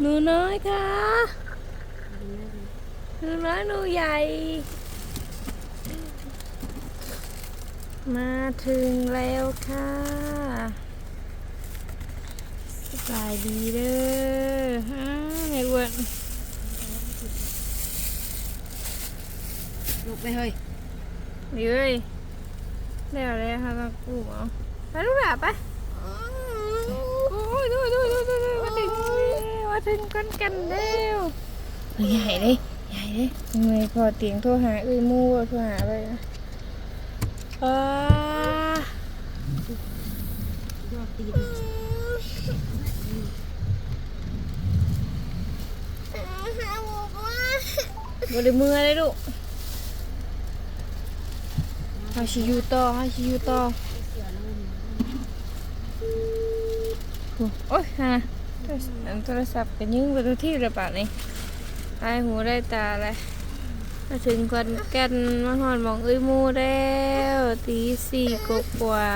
หนูน้อยค่ะหนูน้อยหนูใหญ่ มาถึงแล้วค่ะสบายดีเด้อฮะแม่อ้วนลูกไปเฮ้ยนี่เอ้ยเดี๋ยวเลยค่ะมากูเอาไปลูกหลาไปโอ้ยดูดูดูดูดู มาถึงแล้วมาถึงกันกันแล้วใหญ่เลยใหญ่เลยทำไมพอเตียงโทรหาเอ้ยมู่โทรหาไปนะอ่ายอดตีนบไดมือเลยลูกเฮาชิอยูต่อเฮาชิอยูต่อโอ้ยฮะอัน โทรศัพท์กันยิงไปดูที่ระบาดนี่ไอหูได้ตาเลยมาถึงกันแกันมาหอนมองเอ้ยมูแล้วตีสี่กว่า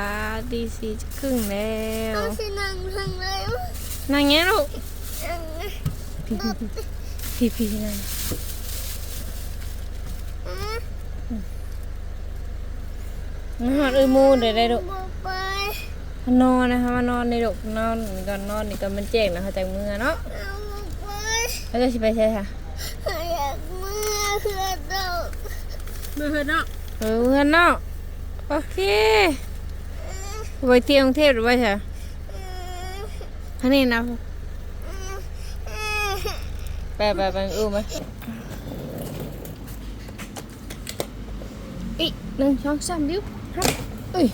ตีสี่จะครึ่งแล้วต้องสินั่งทางไหนวะนั่งเงี้ยลูกนั่งพี่พี่พี่นั่งอะมาหอนเอ้ยมูเดี๋ยวได้ลูก มานอนนะคะมานอนในดกนอนก่อนนอนนี่ก็มันแจ้งนะคะจากมือเนาะเอาบอกไปแล้วจะสิไปใช่ค่ะอยากมาเพื่อเรามือเฮ้ยเนาะเออเงินเนาะโอเคไปเที่ยวกรุงเทพหรือว่าใช่ท่านี่นะไปไปไปอู้ไหมอีกหนึ่งสองสามดิ้วครับเอ้ย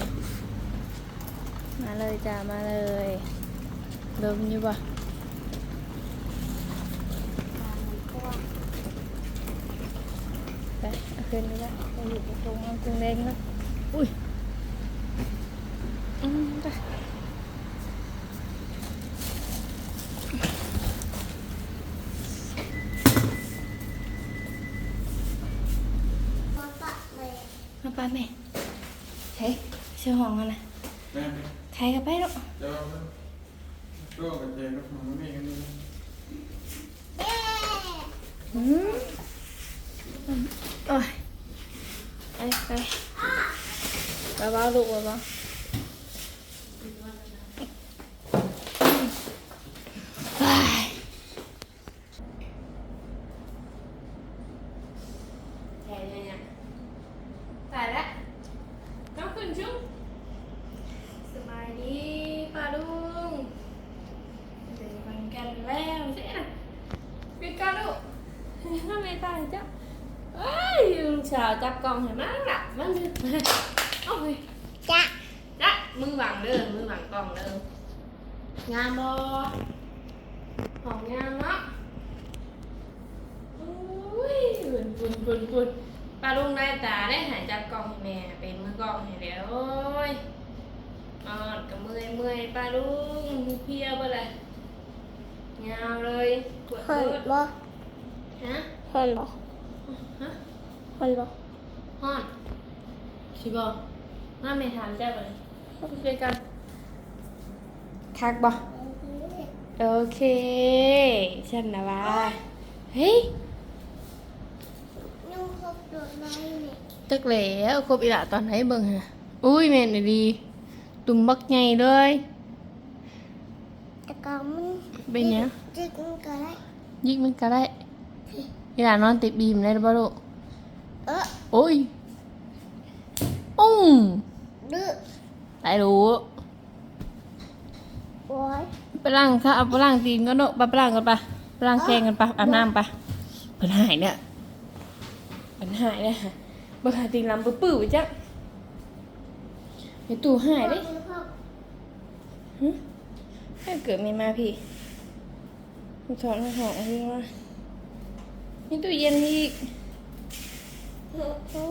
มาเลยจ้ามาเลยเดิมอยู่ปะไปเอาขึ้นไปละไปอยู่ตรงเอาตรงแดงแล้วอุ้ยอืมไปปะปะเลยมาไปแม่ใช่เชื่อห้องกันนะแม่ ใครกับไปลูกเจ้าก็กระเทียมกับมันี่กันนี่เย้อืมโอ้ยไปไปเบาๆลูกเบาๆไปแค่นี้เนี่ยตายแล้วต้องขึ้นชุ่มสบายดีป้าลุงเดี๋ยวมันกันแล้วใช่ไหม ปิดกันลูกทำไม ตายจ๊ะเอ้ยลูกสาวจับกล่องเห็นไหมล่ะมันโอ้ยจ้ะจ๊ะมือบังเด้อมือบังกล่องเด้องามบ่ของงามเนาะอุ้ยปุ่นปุ่นปุ่นปุ่นปลาลุงได้ตาได้หายจับกล่องให้แม่เป็นมือกล่องให้แล้วโอ้ยอ่อนกับมือเมื่อยปลาลุงเพลียบ่เลยงามเลยปวดเห็นเบิดบ่ฮะ เห็นบ่ฮะเห็นบ่ฮอนชิบอมาไม่ถามเจ้าเลยช่วยกันคักบ่โอเคฉันนะว่าเอีหละตอนไหนเบิ่งฮะอุ้ยแม่นดีตุ่มบักใหญ่เลยแต่ก็มันเป็นหยังจิกมันก็ได้ยิกมันก็ได้อีหลานอนติดบีมได้หรือเปล่าลูกเออโอ้ยอุ้มดื้อได้รู้โอ้ยไปล้างค่ะเอาไปล้างตีนก็เนอะไปไปล้างกันปะไปล้างแกงกันปะอาบน้ำปะปัญหายเนี่ยปัญหายเนี่ยค่ะเบิ่งหาตีนลำปื้อๆไปจ้ะในตู้หายเลยหึถ้าเกิดมีมาพี่มาถอนมาถอนเอาพี่มา มีตู้เย็นอีก โอ้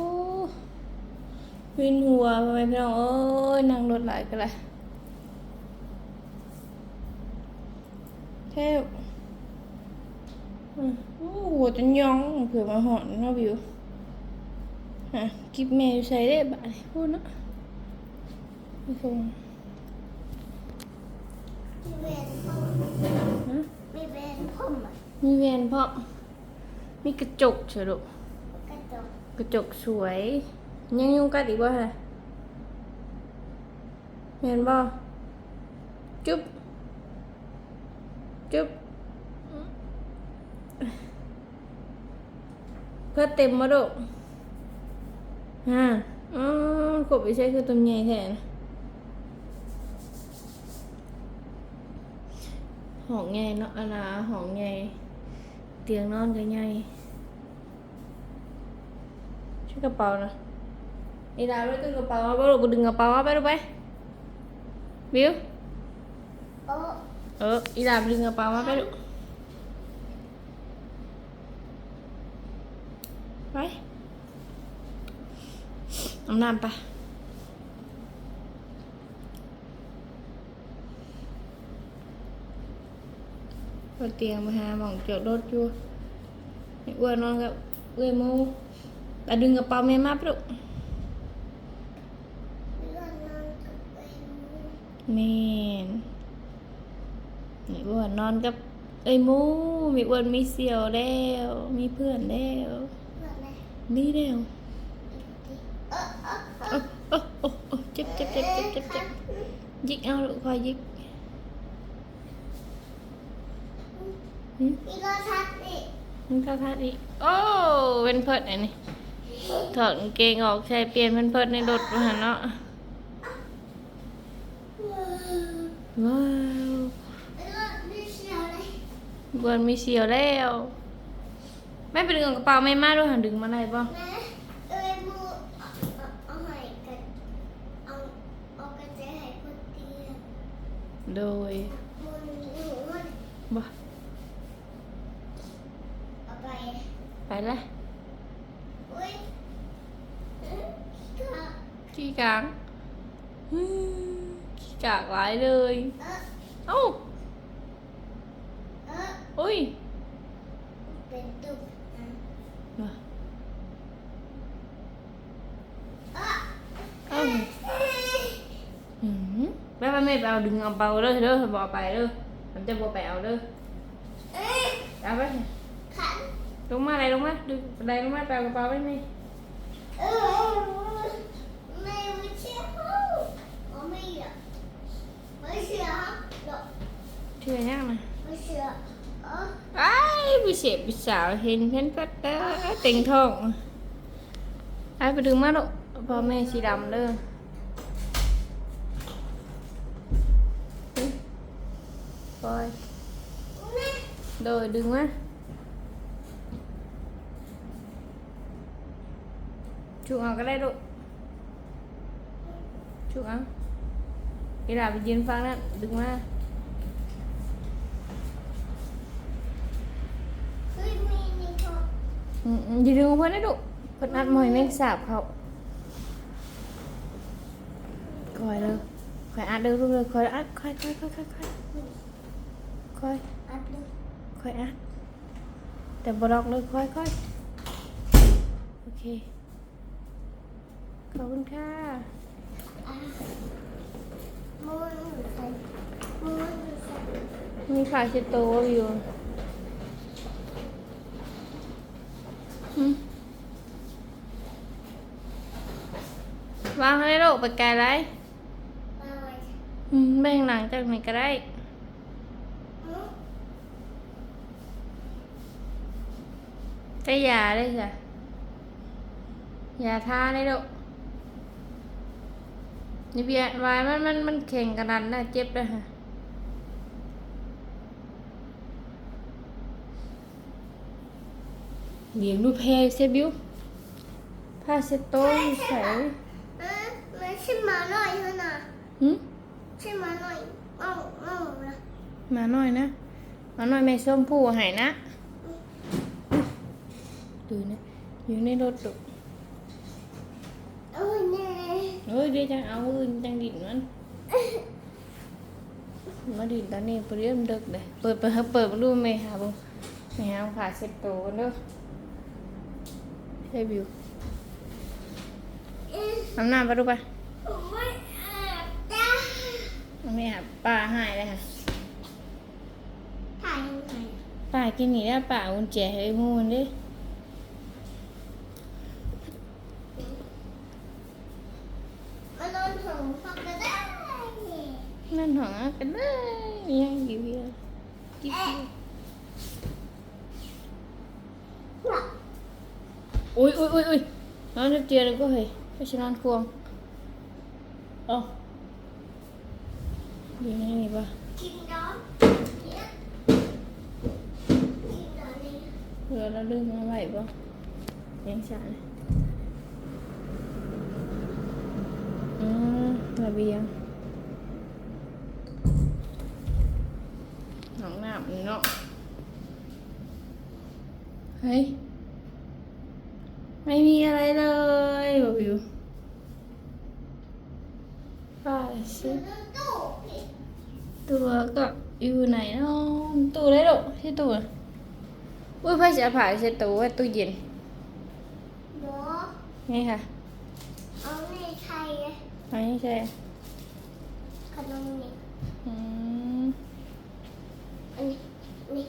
วินหัวไปไหมพี่น้องเอ้ยนั่งรถหลายกันเลยแค่อืมโอ้หัวจนยองเผื่อมาหอนเนาะวิวฮะกิบแม่อยู่ใส่ได้บ่ายพูดเนาะไม่คงมีแบนผมฮะมีแบนผมมีแวนเพราะ มีกระจกเฉยลูกกระจกกระจกสวย ยังยุงกัดอีกบ่ฮะเห็นบ่จุ๊บจุ๊บเพื่อเต็มมาดูฮะอ๋อกบไปใช้คือตัวใหญ่แทนห้องใหญ่เนาะอันนะห้องใหญ่ เตียงนอนก็ใหญ่ช่วยกระเป๋านะนี่ดาวด้วยตึงกระเป๋าไปลูกดึงกระเป๋าไปลูกไปบิวโอ้เอออีดาวดึงกระเป๋ามาไปลูกไปเอาน้ำไป พอเตียงมาหาหมองจอดรถอยู่ไอ้อ้วนนอนกับเอ้ยโมแต่ดึงกระเป๋าแม่มาไปลูกเลื่อนนอนกับเอ็มแม่นมีอ้วนนอนกับเอ้ยหมูมีอ้วนมีเสี่ยวแล้วมีเพื่อนแล้วเลื่อนไหนมีแล้วเออเออเอโอ้โอ้โอ้โอ้เจ็บเจ็บเจ็บเจ็บเจ็บเจ็บยิกเอาลูกคอยยิก หืมนี่ก็ชัดนี่มึงท่าท่าดิโอ้เป็นเพิดอันนี้ถอดกางเกงออกใช้เปลี่ยนเป็นเพิดในรถมาหาเนาะว้าวแล้วก็ไม่เชียวเลยบวนมีเสียวแล้วแม่ไปดึงกระเป๋าแม่มาด้วยหันดึงมาได้ป่ะแม่เอ้ยมูเอาเอาเอาใหม่กันเอาเอากระเจาให้คนเตียงโดยมูนหนูมันบ่ เอาไป ไปละอุ้ยเอ๊ะก็ขี้กลางอืมขี้กากหลายเลยเออ ลงมาอะไรลงมาดึงอะไรลงมาไปเอากระเป๋าไปไหมเออไม่ไม่เชื่อเขาไม่เหรอไม่เชื่อหรอกเชื่อยังนะไม่เชื่อเอไอ้พี่เสพพี่สาวเห็นเห็นปัดเด้อเต็งทองไอ้ไปดึงมาลูกพ่อแม่สีดำเด้อปล่อยแม่โดยดึงมา ชุกเอาก็ได้ลูกชุกเอาอีหลาไปยืนฟังนั่นดึงมาเฮ้ยมีนี่เขาอืมอืมอย่าดึงเขอบคุณค่ะมีฝาเช็ดโตอยู่วางให้ลูกไปไกลไรมาไว้อืมแบ่งหลังจากไหนก็ได้ก็ยาได้จ้ะยาทาได้ลูก นี่เบียร์วายมันมันมันแข็งกระดันนะเจ็บเลยค่ะเลี้ยงดูแพรเซบิวผ้าเช็ดโต๊ะใส่เออมันใช่หมาหน่อยเท่านั้นหืมใช่หมาหน่อยเอ้าเอ้านะมาหน่อยนะมาหน่อยแม่ส้มผู้ใหายนะ ดูนะ อยู่ในรถลูก โอ้ยแน่ เฮ้ยเดี๋ยวจังเอาอื่นจังดินมันมาดินตอนนี้เปรี้ยมดึกเลยเปิดเปิดเปิดมาดูไหมคะบุไม่เอาผ่าเสร็จโตกันเด้อใช่บิวเอ๊ะน้ำหน้าไปดูไปผมไม่อาบจ้าไม่อาบป้าหายเลยค่ะถ่ายยังไงป้ากินนี่แล้วป่ากุญแจให้มูนดิ มานอนถึงฟังก็ได้ นั่นหอกันได้ยังอยู่เพียกิ๊บเพียอุ้ยอุ้ยอุ้ยอุ้ยนอนเจียเลยก็ นอนควงเอ้าอยู่ในนี่ปะกินร้อนเนี่ยกินร้อนนี่เรือเราลืมมาไหวปะยังฉาเลยอืมระเบียงหนองน้ำนี่เนาะเฮ้ยไม่มีอะไรเลยบอกอยู่ป้าอซื้ยู่อในตู้พี่ตัวก็อยู่ไหนเนาะตู้ได้หรอที่ตู้อะอุ้ยพ่อจะผ่าใส่ตู้ไว้ตู้เย็นหนูนี่ค่ะเอาในไทยอะอันนี้ใช่ขนมนี่ อืมอันนี้นี่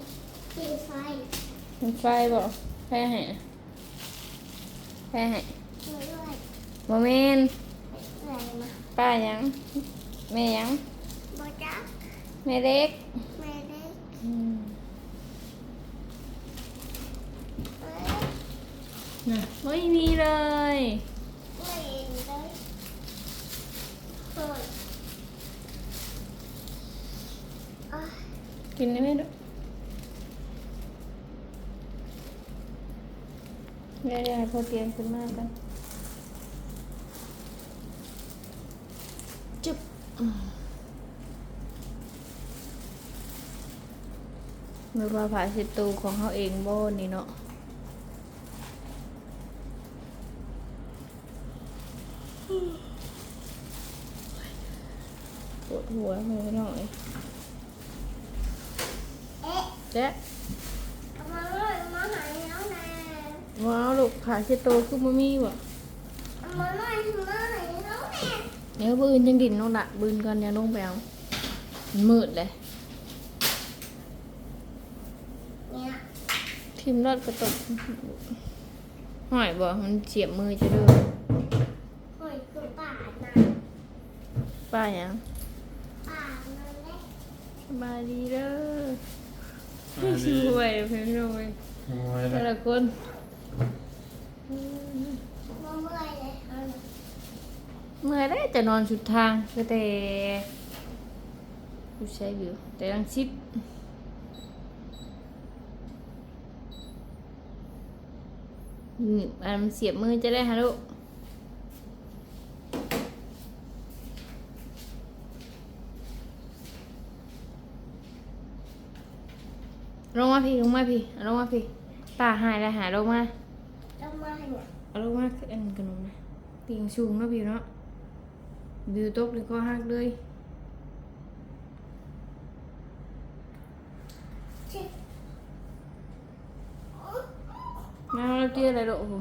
เป็นไฟเป็นไฟบอกไฟให้อะไฟให้มาด้วยโมเมนอะไรมาป้ายัง แม่ยังบอจักแม่เล็กแม่เล็กอืมเอ้ยน่ะไม่มีเลย ไม่เห็นเลยโอ้ยอะ กินได้ไหมลูกเดี๋ยวเดี๋ยวให้พ่อเตรียมขึ้นมากัน จุ๊บอืมไม่ว่าผาเช็ดตูของเขาเองโบนี่เนาะปวดหัวเลยหน่อย เอ๊ะเจ๊ะเอามาเลยมาหายแล้วนะว้าวลูกผาเช็ดตูคือมามีวะเอามาเลยมาหายแล้วนะเดี๋ยวบืนจังดินน้องละบืนก่อนอย่าลงไปเอามันมืดเลยเนี่ยทิมรอดกระตกหอยบ่มันเสียบมือจะเด้อโอ้ยคือป่านะป้าหยังป่ามันเล็กสบายดีเด้อ อ่าสดีวยเพื่อนรวยโอ้ยแต่แล้วละคนมาเมื่อยเลยเอาหน่อยเมื่อได้จะนอนสุดทางก็แต่ผู้ใช้อยู่แต่ยังชิดนี่อันมันเสียบมือจะได้ฮะลูก ลงมาพี่ลงมาพี่เอาลงมาพี่ตาหายแล้วหาลงมาเอามาเนี่ยเอาลงมาคืออันขนมนะตีงสูงเนาะพี่เนาะบิวตกเลยก็หักเลยชิมาเราเตี้ยอะไรลูกโอ้โห